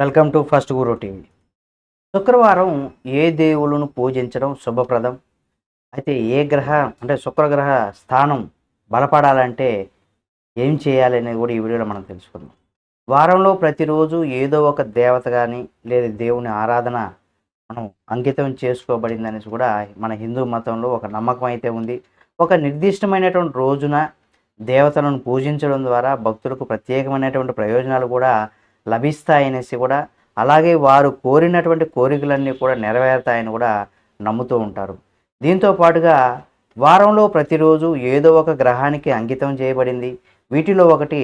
Welcome to first Guru TV. శుక్రవారం ఏ దేవులను పూజించడం శుభప్రదం? అయితే ఏ గ్రహ అంటే శుక్రగ్రహ స్థానం బలపడాలంటే ఏం చేయాలి అనేది కూడా ఈ వీడియోలో మనం తెలుసుకుందాం. వారంలో ప్రతిరోజు ఏదో ఒక దేవత కానీ లేదా దేవుని ఆరాధన మనం అంకితం చేసుకోబడింది అనేసి కూడా మన హిందూ మతంలో ఒక నమ్మకం అయితే ఉంది. ఒక నిర్దిష్టమైనటువంటి రోజున దేవతలను పూజించడం ద్వారా భక్తులకు ప్రత్యేకమైనటువంటి ప్రయోజనాలు కూడా లభిస్తాయనేసి కూడా అలాగే వారు కోరినటువంటి కోరికలన్నీ కూడా నెరవేరుతాయని కూడా నమ్ముతూ ఉంటారు. దీంతో పాటుగా వారంలో ప్రతిరోజు ఏదో ఒక గ్రహానికి అంకితం చేయబడింది. వీటిలో ఒకటి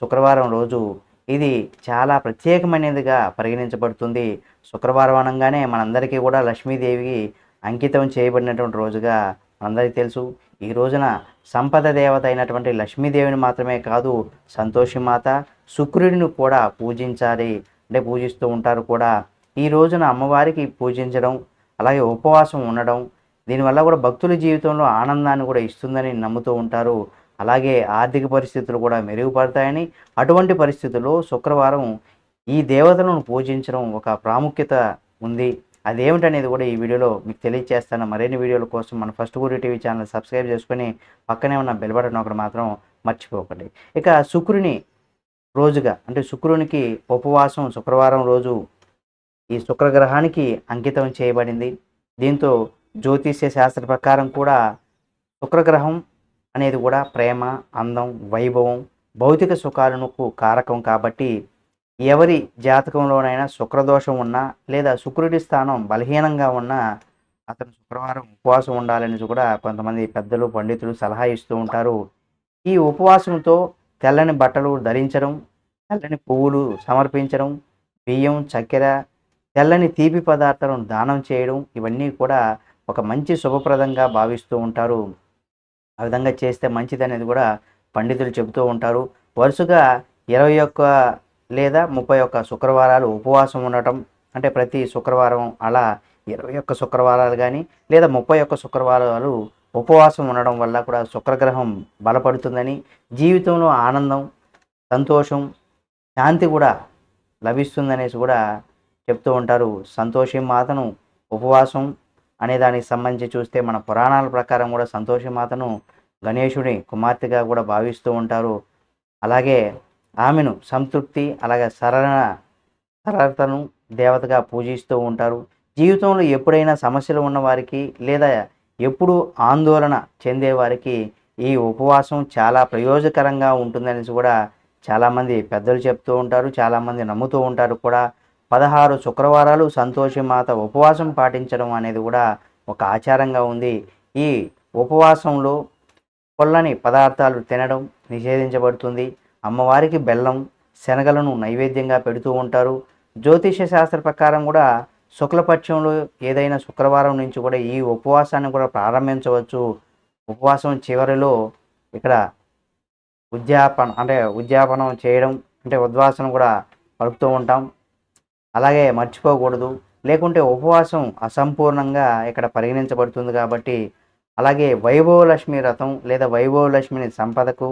శుక్రవారం రోజు. ఇది చాలా ప్రత్యేకమైనదిగా పరిగణించబడుతుంది. శుక్రవారం అనగానే మనందరికీ కూడా లక్ష్మీదేవికి అంకితం చేయబడినటువంటి రోజుగా మనందరికీ తెలుసు. ఈ రోజున సంపద దేవత అయినటువంటి లక్ష్మీదేవిని మాత్రమే కాదు సంతోషిమాత శుక్రుడిని కూడా పూజించాలి. అంటే పూజిస్తూ ఉంటారు కూడా. ఈ రోజున అమ్మవారికి పూజించడం అలాగే ఉపవాసం ఉండడం దీనివల్ల కూడా భక్తుల జీవితంలో ఆనందాన్ని కూడా ఇస్తుందని నమ్ముతూ ఉంటారు. అలాగే ఆర్థిక పరిస్థితులు కూడా మెరుగుపడతాయని అటువంటి పరిస్థితుల్లో శుక్రవారం ఈ దేవతలను పూజించడం ఒక ప్రాముఖ్యత ఉంది. అదేమిటనేది కూడా ఈ వీడియోలో మీకు తెలియజేస్తాను మరిన్ని వీడియోల కోసం మన ఫస్ట్ గురి టీవీ ఛానల్ సబ్స్క్రైబ్ చేసుకొని పక్కనే ఉన్న బెల్ బటన్ ఒకటి మాత్రం మర్చిపోకండి. ఇక శుక్రుని రోజుగా అంటే శుక్రునికి ఉపవాసం శుక్రవారం రోజు ఈ శుక్రగ్రహానికి అంకితం చేయబడింది. దీంతో జ్యోతిష్య శాస్త్ర ప్రకారం కూడా శుక్రగ్రహం అనేది కూడా ప్రేమ అందం వైభవం భౌతిక సుఖాలకు కారకం కాబట్టి ఎవరి జాతకంలోనైనా శుక్రదోషం ఉన్నా లేదా శుక్రుడి స్థానం బలహీనంగా ఉన్నా అతను శుక్రవారం ఉపవాసం ఉండాలని కూడా కొంతమంది పెద్దలు పండితులు సలహా ఇస్తూ ఉంటారు. ఈ ఉపవాసంతో తెల్లని బట్టలు ధరించడం తెల్లని పువ్వులు సమర్పించడం బియ్యం చక్కెర తెల్లని తీపి పదార్థాలను దానం చేయడం ఇవన్నీ కూడా ఒక మంచి శుభప్రదంగా భావిస్తూ ఉంటారు. ఆ విధంగా చేస్తే మంచిది అనేది కూడా పండితులు చెబుతూ ఉంటారు. వరుసగా ఇరవై ఒక్క లేదా ముప్పై ఒక్క శుక్రవారాలు ఉపవాసం ఉండటం అంటే ప్రతి శుక్రవారం అలా ఇరవై ఒక్క శుక్రవారాలు కానీ లేదా ముప్పై ఒక్క శుక్రవారాలు ఉపవాసం ఉండడం వల్ల కూడా శుక్రగ్రహం బలపడుతుందని జీవితంలో ఆనందం సంతోషం శాంతి కూడా లభిస్తుందనేసి కూడా చెప్తూ ఉంటారు. సంతోషి మాతను ఉపవాసం అనే దానికి సంబంధించి చూస్తే మన పురాణాల ప్రకారం కూడా సంతోషి మాతను గణేశుడి కుమార్తెగా కూడా భావిస్తూ ఉంటారు. అలాగే ఆమెను సంతృప్తి అలాగే సరళ సరళతను దేవతగా పూజిస్తూ ఉంటారు. జీవితంలో ఎప్పుడైనా సమస్యలు ఉన్నవారికి లేదా ఎప్పుడు ఆందోళన చెందేవారికి ఈ ఉపవాసం చాలా ప్రయోజకరంగా ఉంటుందనేసి కూడా చాలామంది పెద్దలు చెప్తూ ఉంటారు చాలామంది నమ్ముతూ ఉంటారు కూడా. పదహారు శుక్రవారాలు సంతోషి మాత ఉపవాసం పాటించడం అనేది కూడా ఒక ఆచారంగా ఉంది. ఈ ఉపవాసంలో పొల్లని పదార్థాలు తినడం నిషేధించబడుతుంది. అమ్మవారికి బెల్లం శనగలను నైవేద్యంగా పెడుతూ ఉంటారు. జ్యోతిష శాస్త్ర ప్రకారం కూడా శుక్లపక్షంలో ఏదైనా శుక్రవారం నుంచి కూడా ఈ ఉపవాసాన్ని కూడా ప్రారంభించవచ్చు. ఉపవాసం చివరిలో ఇక్కడ ఉద్యాపన అంటే ఉద్యాపనం చేయడం అంటే ఉద్వాసన కూడా పలుకుతూ ఉంటాం. అలాగే మర్చిపోకూడదు. లేకుంటే ఉపవాసం అసంపూర్ణంగా ఇక్కడ పరిగణించబడుతుంది కాబట్టి అలాగే వైభవలక్ష్మి రథం లేదా వైభవలక్ష్మిని సంపదకు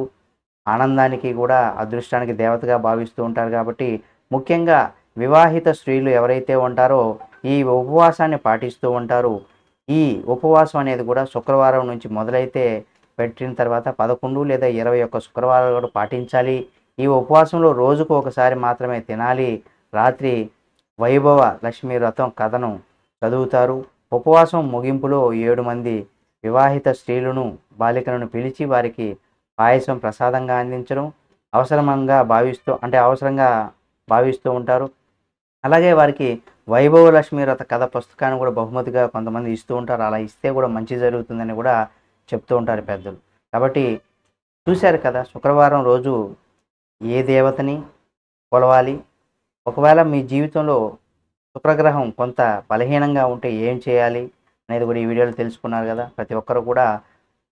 ఆనందానికి కూడా అదృష్టానికి దేవతగా భావిస్తూ ఉంటారు కాబట్టి ముఖ్యంగా వివాహిత స్త్రీలు ఎవరైతే ఉంటారో ఈ ఉపవాసాన్ని పాటిస్తూ ఉంటారు. ఈ ఉపవాసం అనేది కూడా శుక్రవారం నుంచి మొదలైతే పెట్టిన తర్వాత పదకొండు లేదా ఇరవై ఒక్క శుక్రవారాలు కూడా పాటించాలి. ఈ ఉపవాసంలో రోజుకు ఒకసారి మాత్రమే తినాలి. రాత్రి వైభవ లక్ష్మీ వ్రతం కథను చదువుతారు. ఉపవాసం ముగింపులో ఏడు మంది వివాహిత స్త్రీలను బాలికలను పిలిచి వారికి పాయసం ప్రసాదంగా అందించడం అవసరంగా భావిస్తూ అంటే అవసరంగా భావిస్తూ ఉంటారు. అలాగే వారికి వైభవ లక్ష్మీ రథ కథ పుస్తకాన్ని కూడా బహుమతిగా కొంతమంది ఇస్తూ ఉంటారు. అలా ఇస్తే కూడా మంచి జరుగుతుందని కూడా చెప్తూ ఉంటారు పెద్దలు. కాబట్టి చూశారు కదా శుక్రవారం రోజు ఏ దేవతని కొలవాలి? ఒకవేళ మీ జీవితంలో శుక్రగ్రహం కొంత బలహీనంగా ఉంటే ఏం చేయాలి అనేది కూడా ఈ వీడియోలో తెలుసుకున్నారు కదా. ప్రతి ఒక్కరు కూడా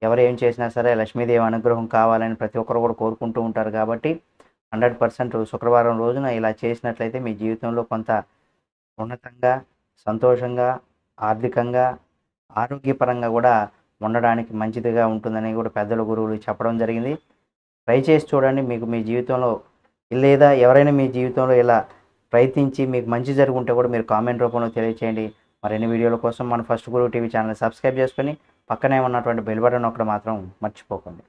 ఎవరు ఏం చేసినా సరే లక్ష్మీదేవి అనుగ్రహం కావాలని ప్రతి ఒక్కరు కూడా కోరుకుంటూ ఉంటారు కాబట్టి హండ్రెడ్ పర్సెంట్ శుక్రవారం రోజున ఇలా చేసినట్లయితే మీ జీవితంలో కొంత ఉన్నతంగా సంతోషంగా ఆర్థికంగా ఆరోగ్యపరంగా కూడా ఉండడానికి మంచిదిగా ఉంటుందని కూడా పెద్దల గురువులు చెప్పడం జరిగింది. ట్రై చేసి చూడండి మీకు మీ జీవితంలో లేదా ఎవరైనా మీ జీవితంలో ఇలా ప్రయత్నించి మీకు మంచి జరుగుంటే కూడా మీరు కామెంట్ రూపంలో తెలియచేయండి. మరిన్ని వీడియోల కోసం మన ఫస్ట్ గురువు టీవీ ఛానల్ సబ్స్క్రైబ్ చేసుకొని పక్కనే ఉన్నటువంటి బెల్ బటన్ ఒకటి మాత్రం మర్చిపోకండి.